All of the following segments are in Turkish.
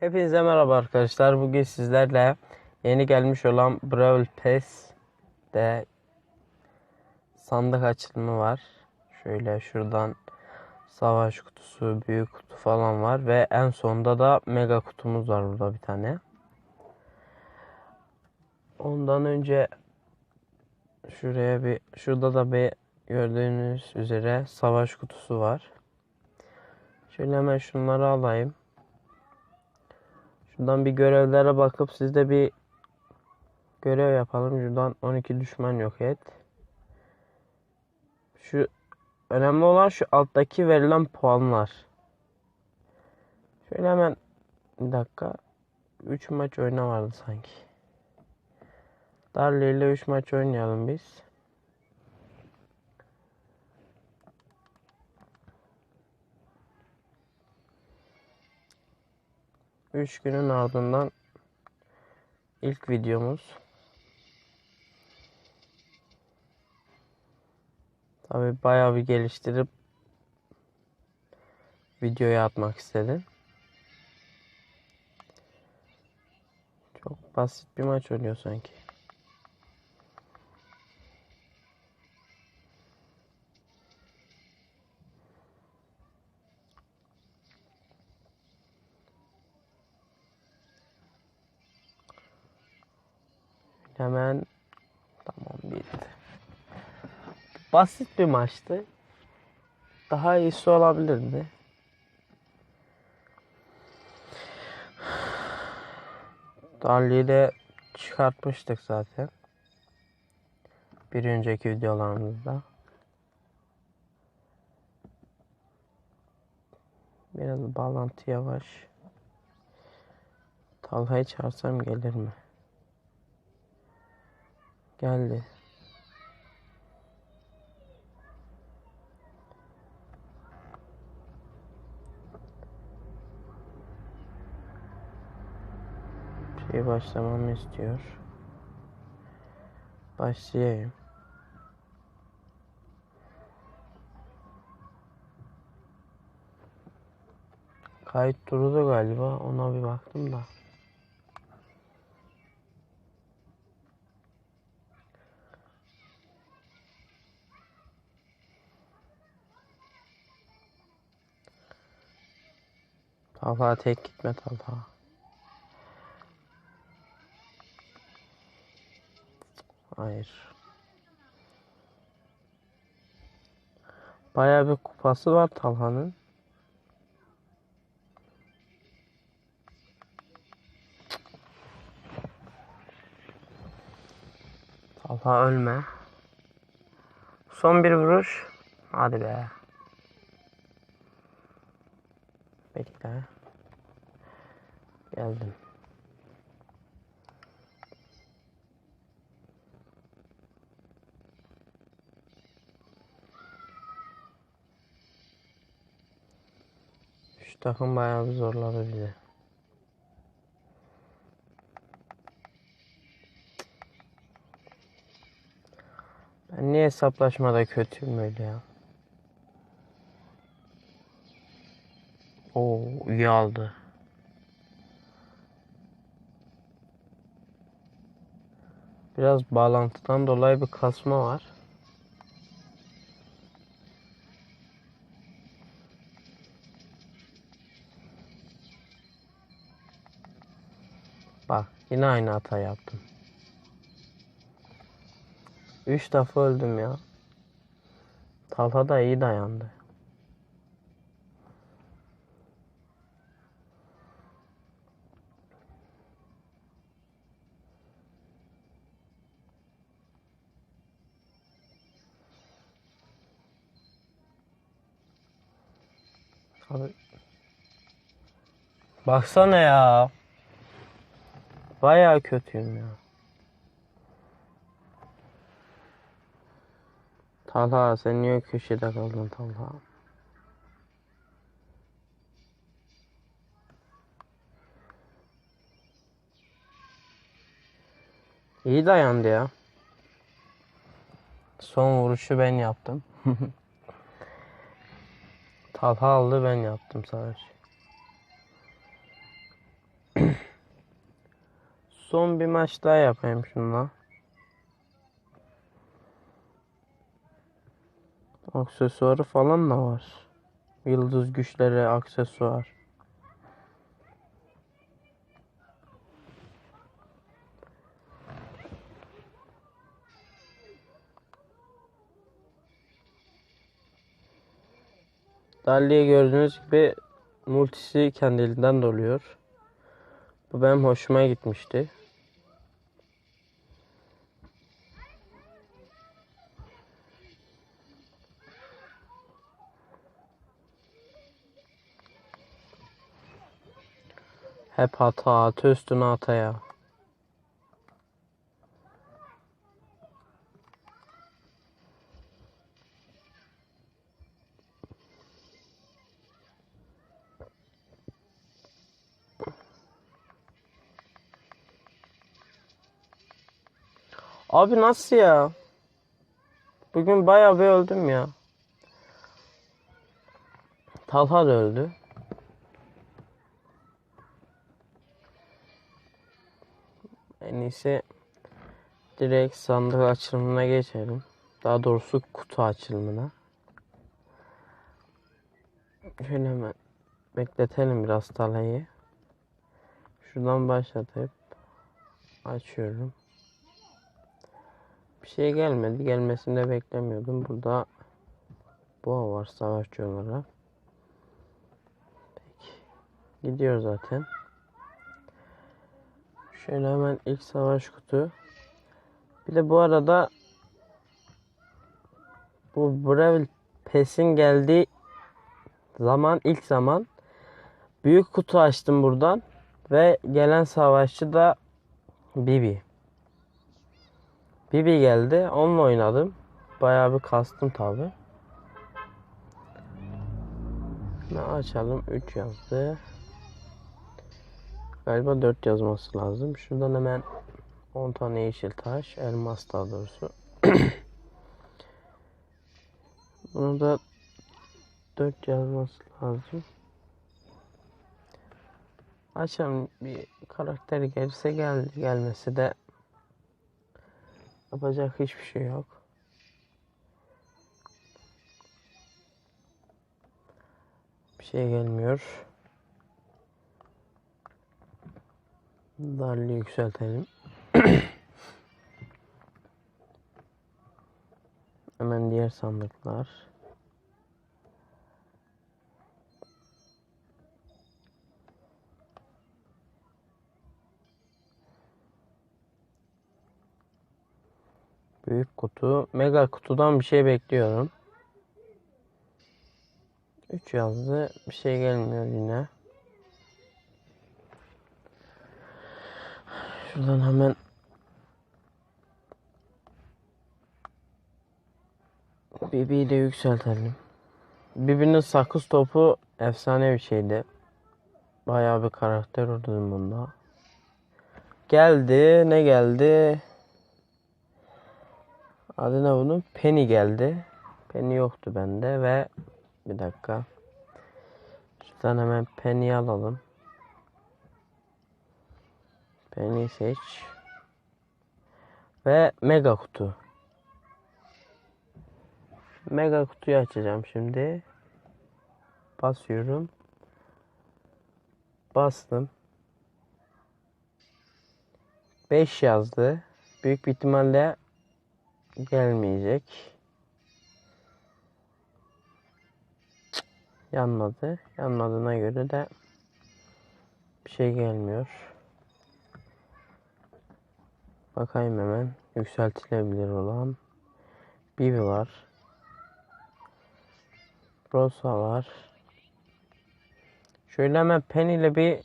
Hepinize merhaba arkadaşlar. Bugün sizlerle yeni gelmiş olan Brawl Pass'te sandık açılımı var. Şöyle şuradan savaş kutusu, büyük kutu falan var ve en sonda da mega kutumuz var burada bir tane. Ondan önce şuraya bir şurada da bir gördüğünüz üzere savaş kutusu var. Şöyle hemen şunları alayım. Şuradan bir görevlere bakıp siz de bir görev yapalım. Şuradan 12 düşman yok et. Şu önemli olan şu alttaki verilen puanlar. Şöyle hemen bir dakika. 3 maç oyna vardı sanki. Darli ile 3 maç oynayalım biz. Üç günün ardından ilk videomuz. Tabi bayağı bir geliştirip videoya atmak istedim. Çok basit bir maç oluyor sanki. Hemen tamam bitti. Basit bir maçtı. Daha iyisi olabilirdi. Darli'yi de çıkartmıştık zaten. Bir önceki videolarımızda. Biraz bağlantı yavaş. Talha'yı çağırsam gelir mi? Geldi. Şey başlamamı istiyor. Başlayayım. Kayıt durdu galiba. Ona bir baktım da. Talha tek gitme Talha. Hayır. Bayağı bir kupası var Talha'nın. Talha ölme. Son bir vuruş. Hadi be. Bekle. Geldim. Şu takım bayağı bir zorladı bizi. Ben niye hesaplaşmada kötüyüm öyle ya? Oo iyi aldı. Biraz bağlantıdan dolayı bir kasma var. Bak yine aynı hata yaptım. Üç defa öldüm ya. Talha da iyi dayandı. Baksana ya. Bayağı kötüyüm ya. Talha sen niye köşede kaldın Talha? İyi dayandı ya. Son vuruşu ben yaptım. Talha aldı ben yaptım sadece. Son bir maç daha yapayım şunla. Aksesuarı falan da var. Yıldız güçleri aksesuar. Daliye gördüğünüz gibi multisi kendiliğinden doluyor. Bu benim hoşuma gitmişti. Hep hata, atı üstüne hata Abi nasıl ya? Bugün bayağı bir öldüm ya. Talha da öldü. En iyisi direkt sandık açılımına geçelim. Daha doğrusu kutu açılımına. Şöyle hemen bekletelim biraz Talha'yı. Şuradan başlatıp açıyorum. Bir şey gelmedi. Gelmesini de beklemiyordum. Burada boğa var savaşçı olarak. Peki. Gidiyor zaten. Şöyle hemen ilk savaş kutu. Bir de bu arada bu Brawl Pass'in geldiği zaman ilk zaman büyük kutu açtım buradan ve gelen savaşçı da Bibi. Bibi geldi. Onunla oynadım. Bayağı bir kastım tabi. Ne açalım? 3 yazdı. Galiba 4 yazması lazım. Şuradan hemen 10 tane yeşil taş. Elmas daha doğrusu. Bunu da 4 yazması lazım. Açalım bir karakter gelirse geldi. Gelmesi de yapacak hiçbir şey yok. Bir şey gelmiyor. Darlı yükseltelim. Hemen diğer sandıklar. Büyük kutu. Mega kutudan bir şey bekliyorum. 3 yazdı. Bir şey gelmiyor yine. Şuradan hemen Bibi'yi de yükseltelim. Bibi'nin sakız topu efsane bir şeydi. Bayağı bir karakter oldum bunda. Geldi. Ne geldi? Adı ne bunun? Penny geldi. Penny yoktu bende ve bir dakika. Şuradan hemen Penny'yi alalım. Penny seç. Ve mega kutu. Mega kutuyu açacağım şimdi. Basıyorum. Bastım. 5 yazdı. Büyük bir ihtimalle gelmeyecek. Yanmadı. Yanmadığına göre de bir şey gelmiyor. Bakayım hemen. Yükseltilebilir olan. Bibi var. Rosa var. Şöyle hemen Penny ile bir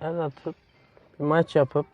el atıp bir maç yapıp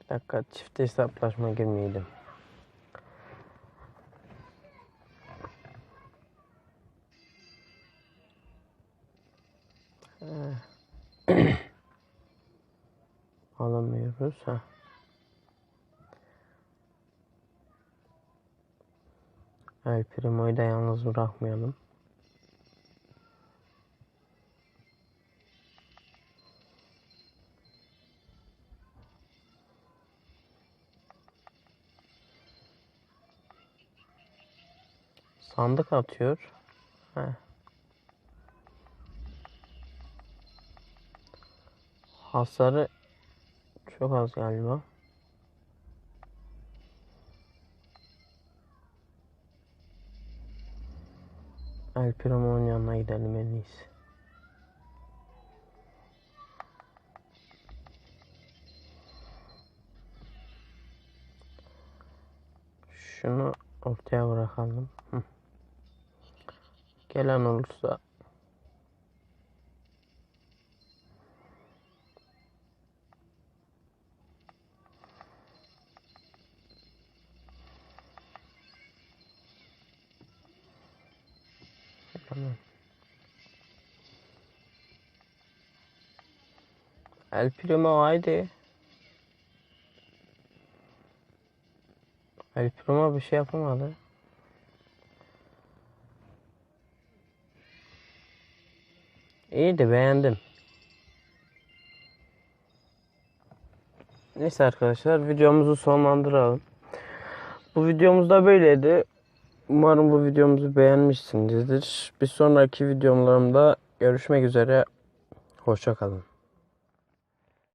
bir dakika çift hesaplaşma girmeyelim. Eh. alamıyoruz. Ha. El Primo'yu da yalnız bırakmayalım. Sandık atıyor. Heh. Hasarı çok az galiba. El Primo'nun yanına gidelim en iyisi. Şunu ortaya bırakalım. Gelen olursa Tamam. El Primo haydi. El Primo bir şey yapamadı. İyiydi beğendim. Neyse arkadaşlar videomuzu sonlandıralım. Bu videomuz da böyleydi. Umarım bu videomuzu beğenmişsinizdir. Bir sonraki videolarımda görüşmek üzere. Hoşçakalın.